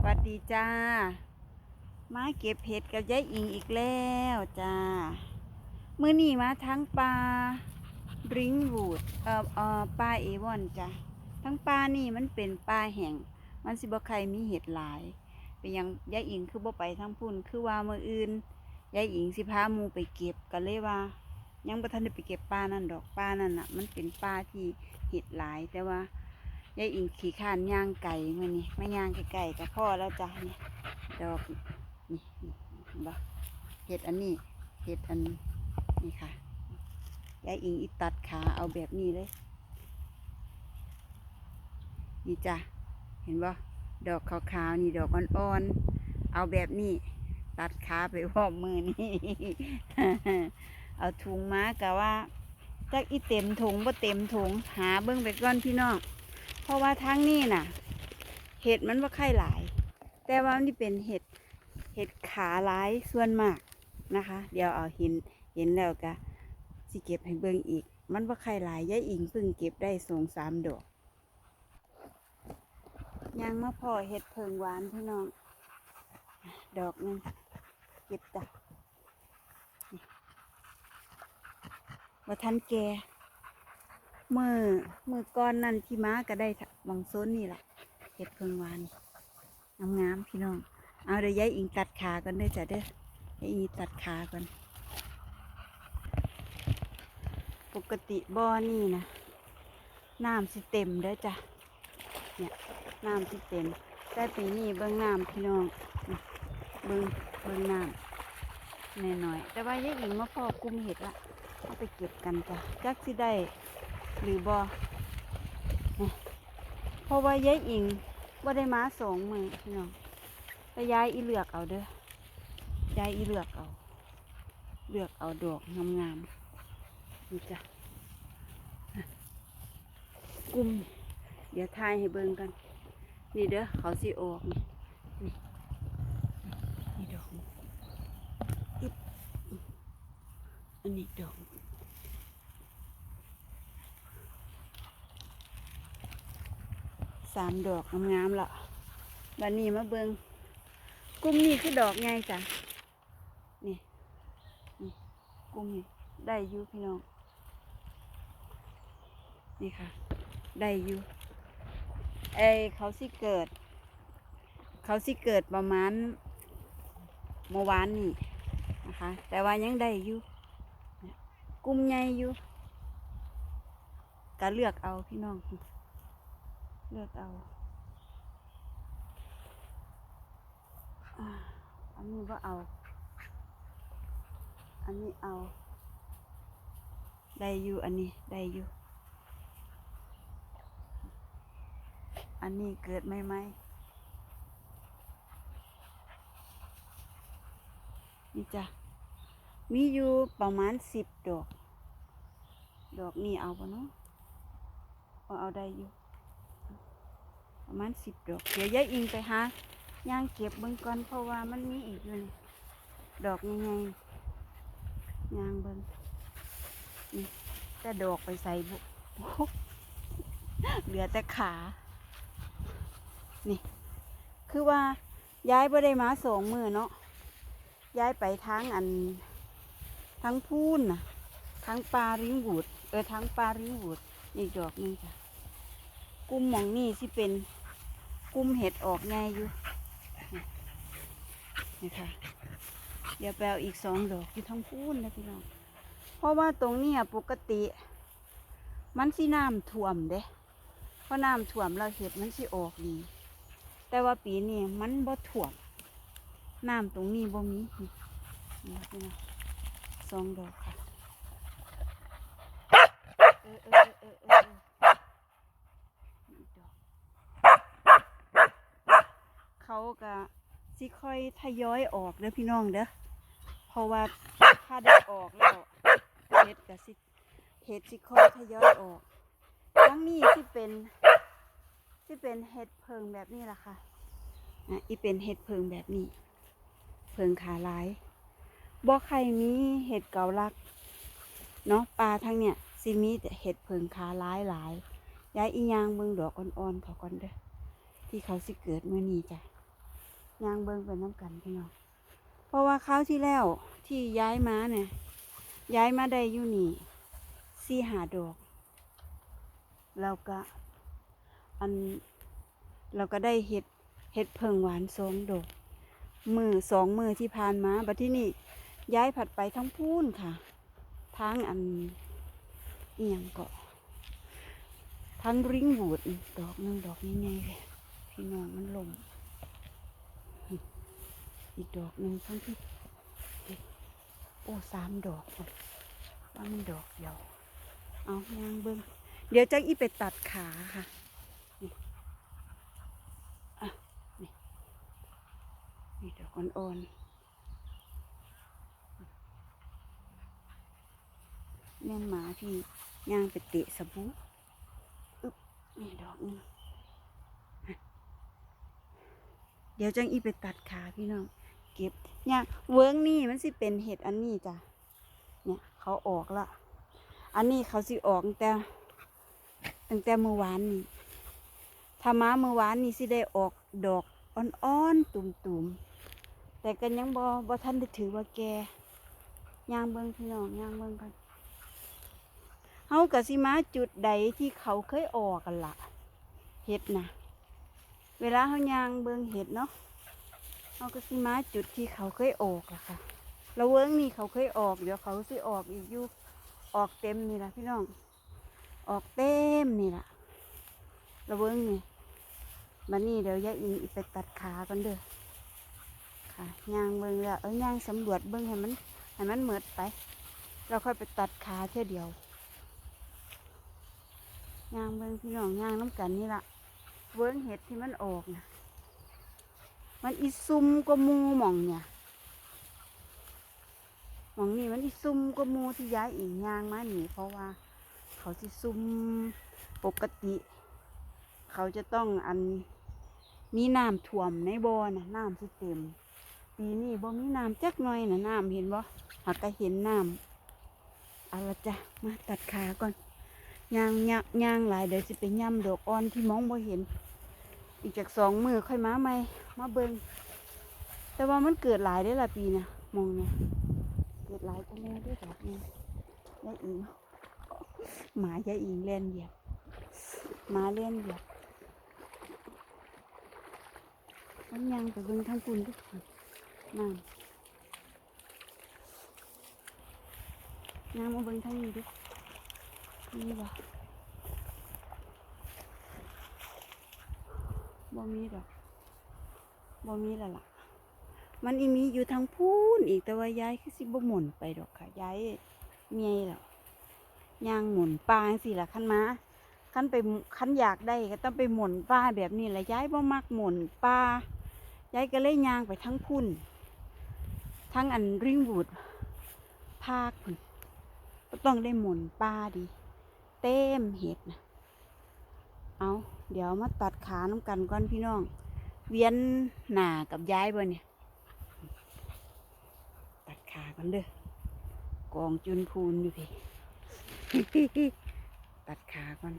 สวัสดีจ้า มาเก็บเห็ดกับยายอิงอีกแล้วจ้า มื้อนี้มาทั้งปลาบริงวูดเอ่อเอ่อปลาเอวอนจ้ะทั้งปลานี่มันเป็นปลาแห้งมันสิบ่ใครมีเห็ดหลาย เป็นยังยายอิงคือบ่ไปทั้งพุ่นคือว่ามืออื่นยายอิงสิพามูไปเก็บก็เลยว่า ยังบ่ทันได้ไปเก็บปลานั่นดอกปลานั่นน่ะ มันเป็นปลาที่เห็ดหลายแต่ว่า ยายอิงขี่ข้านย่างไก่มื้อนี้มาย่างไก่ๆกับพ่อแล้วจ้ะนี่ดอกนี่นี่เห็นบ่เห็ดอันนี้เห็ดอันนี่ค่ะยายอิงอีตัดขาเอาแบบนี้เลย นี่จ้ะเห็นบ่ดอกขาวๆนี่ดอกอ่อนๆเอาแบบนี้ ตัดขาไปพร้อมมือนี่เอาถุงมากะว่าจักอีเต็มถุงบ่เต็มถุงหาเบิ่งไปก่อนพี่น้อง เพราะว่าทางนี้น่ะ เห็ดมันว่าไข่หลาย แต่ว่านี่เป็นเห็ดเห็ดขาหลายส่วนมากนะคะ เดี๋ยวเอาเห็นเห็นแล้วก็สิเก็บให้เบิ่งอีก มันว่าไข่หลายยายอิงเพิ่งเก็บได้สองสามดอกยังมาพอเห็ดเพิงหวานพี่น้อง ดอกหนึงเก็บจ้ะว่าทันแก มือมือก้อนนั่นที่ม้าก็ได้บางโซนนี่แหละเห็ดเพิงวานงามๆพี่น้อง เอาเดี๋ยวยายอิงตัดขากันเด้อจ้ะเด้อยายอิงตัดขาก่อน ปกติบ่อนี่นะน้ำสิเต็มเด้อจ้ะเนี่ยน้ำที่เต็มแต่ปีนี้เบิ้งน้ำพี่น้องเบิ้งเบิ้งน้ำหน่อยๆแต่ว่ายายอิงมาพอกุมเห็ดละเอาไปเก็บกันจ้ะจักสิได้ หรือบอเพราะว่ายายอิงว่าได้มาสองมือพี่น้องแต่ยายอีเหลือกเอาเด้อยายอีเหลือกเอาเลือกเอาดอกงามๆนี่จ้ะกุมเดี๋ยวทายให้เบิ่งกัน นี่เด้อเขาสิออกนี่นี่ดอกอันนี้ดอก สามดอกงามๆละบันนี้มาเบิงกลุ่มนี้คือดอกไงจ้ะนี่นี่กลุ่มนี้ได้อยู่พี่น้อง นี่ค่ะ ได้อยู่เอเขาสิเกิด เขาสิเกิดประมาณเมื่อวานนี่นะคะ แต่ว่ายังได้อยู่กลุ่มใหญ่อยู่ก็เลือกเอาพี่น้อง เลือกเอาอันนี้ว่าเอา อันนี้เอา ได้อยู่อันนี้ได้อยู่ อันนี้เกิดไหมไหมนี่จ้ะ มีอยู่ประมาณสิบดอก ดอกนี่เอาปะเนาะเอาเอาได้อยู่ ประมาณสิบดอก เดี๋ยวยายอิงไปหาย่างเก็บเบิ่งก่อนเพราะว่ามันมีอีกอยู่นี่ดอกยังไงย่างเบิ่งนี่แต่ดอกไปใส่บุเหลือแต่ขา นี่ คือว่าย้ายบ่ได้มาสองมือเนาะ ย้ายไปทางอันทางพูนนะทางปลาริ้งบูด เออทางปลาริ้งบูดอีกดอกหนึงจ้ะกลุ่มหมองนี่สิเป็น กลุ่มเห็ดออกไงอยู่ นี่ค่ะ เดี๋ยวแปลอีกสองดอกอยู่ทางพูนนะพี่น้อง เพราะว่าตรงนี้ปกติ มันสิน้ำท่วมเด้เพราะน้ำท่วมเราเห็ดมันสิออกดี แต่ว่าปีนี้มันบ่ท่วม น้ำตรงนี้บ่มีนี่พี่น้องสองดอกค่ะ เออเออเออเออเออนี่ดอกเขาก็ สิค่อยทยอยออกเด้อพี่น้องเด้อเพราะว่าถ้าได้ออกแล้วเห็ดก็สิเห็ดสิค่อยทยอยออกทั้งนี้ที่เป็นที่เป็นเห็ดเพิงแบบนี้ล่ะค่ะอะอีเป็นเห็ดเพิงแบบนี้ เพิงขาลายบ่ใครมีเห็ดเกาลักเนาะปลาทั้งเนี่ยสิมีแต่เห็ดเพิงขาลายหลายย้ายอียางเบิ่งดอกอ่อนๆเขาก่อนเด้อที่เขาสิเกิดเมื่อนี้จ้ะ ยางเบิงไปน้ำกันพี่น้องเพราะว่าคราวที่แล้วที่ย้ายมาเนี่ย ย้ายมาได้อยู่นี่สี่หาดอกแล้วก็อันเราก็ได้เห็ดเห็ดเพิงหวานสองดอกมือสองมือที่ผ่านมาบัดที่นี่ย้ายผัดไปทั้งพูนค่ะทางอันเอียงเกาะทั้งริ้งบูดดอกหนึงดอกนี้ไงเลยพี่น้องมันลม อีกดอกหนึ่งทั้งที่ โอ้สามดอกว่ามันดอกเดียว เอายางเบิ้งเดี๋ยวจังอีไปตัดขาค่ะนี่อะนี่นี่ดอกอ่อนๆแม่นหมาที่ย่างไปเตะสบู่อึ๊บนี่ดอกนึงเดี๋ยวจังอีไปตัดขาพี่น้อง เก็บเนี่ยเวิ้งนี่มันสิเป็นเห็ดอันนี้จ้ะเนี่ยเขาออกละอันนี้เขาสิออกแต่ตั้งแต่เมื่อวานนี่ถ้ามาเมื่อวานนี่สิได้ออกดอกอ่อนๆตุ่มๆแต่กันยังบ่บ่ทันได้ถือว่าแกย่างเบิ่งพี่น้องย่างเบิ่งกันเฮาก็สิมาจุดใดที่เขาเคยออกกันละเห็ดนะเวลาเฮาย่างเบิ่งเห็ดเนาะ เฮาก็สิมาจุดที่เขาเคยออกล่ะค่ะแล้วเวิ้งนี่เขาเคยออก เดี๋ยวเขาสิออกอีกอยู่ออกเต็มนี่ละพี่น้อง ออกเต็มนี่ละแล้วเวิ้งนี่บันนี้เดี๋ยวยายอิงอีกไปตัดขากันเด้อค่ะย่างเบิ่งแล้วเอ้ยย่างสำรวจเบิ่งให้มันให้มันเหมิดไป เราค่อยไปตัดขาเท่เดียวย่างเบิ่งพี่น้องย่างน้ำกันนี่ละเวิ้งเห็ดที่มันออกนะ มันอีซุ่มก็มูหมองเนี่ยหมองนี่มันอีซุ่มก็มูที่ย้ายอีกยางมาหนีเพราะว่า เขาสิซุ่มปกติ เขาจะต้องอันมีน้ำท่วมในบ่อนะน้ำสิเต็มปีนี้บ่มีน้ำจักหน่อยนะน้ำเห็นบ่หากก็เห็นน้ำเอาละจ้ะมาตัดขาก่อนย่างย่างย่างหลายเดี๋ยวสิไปย่ำดอกอ่อนที่มองบ่เห็น อีกจากสองมือค่อยมาใหม่ มาเบิงแต่ว่ามันเกิดหลายได้ละปีนะมองเนี่ยเกิดหลายก็แม่ด้วยดอกนี้ยายอิงหมายายอิงเล่นเหยียบหมาเล่นเหยียบมันยังไปเบิงทางคุณทุกคนนั่นยังมาเบิงทางนี้ดินี่บ่บ่มีดอก บ่มีและล่ะ มันอีมีอยู่ทางพูนอีกแต่ว่าย้ายคือสิบ่หมุนไปดอกค่ะย้ายเมียแล้วย่างหมุนปลาสิล่ะคันมาคันไปคันอยากได้ก็ต้องไปหมุนปลาแบบนี้แหละย้ายบ่มักหมุนปลาย้ายก็เลยย่างไปทั้งพุ่นทั้งอันริงบูดภาคก็ต้องได้หมุนปลาดี เต็มเห็ดนะเอาเดี๋ยวมาตัดขาน้ำกันก่อนพี่น้อง เวียนหน้ากับย้ายบ่เนี่ย ตัดขากันเด้อกองจุนพูนอยู่พี่ ตัดขาก่อน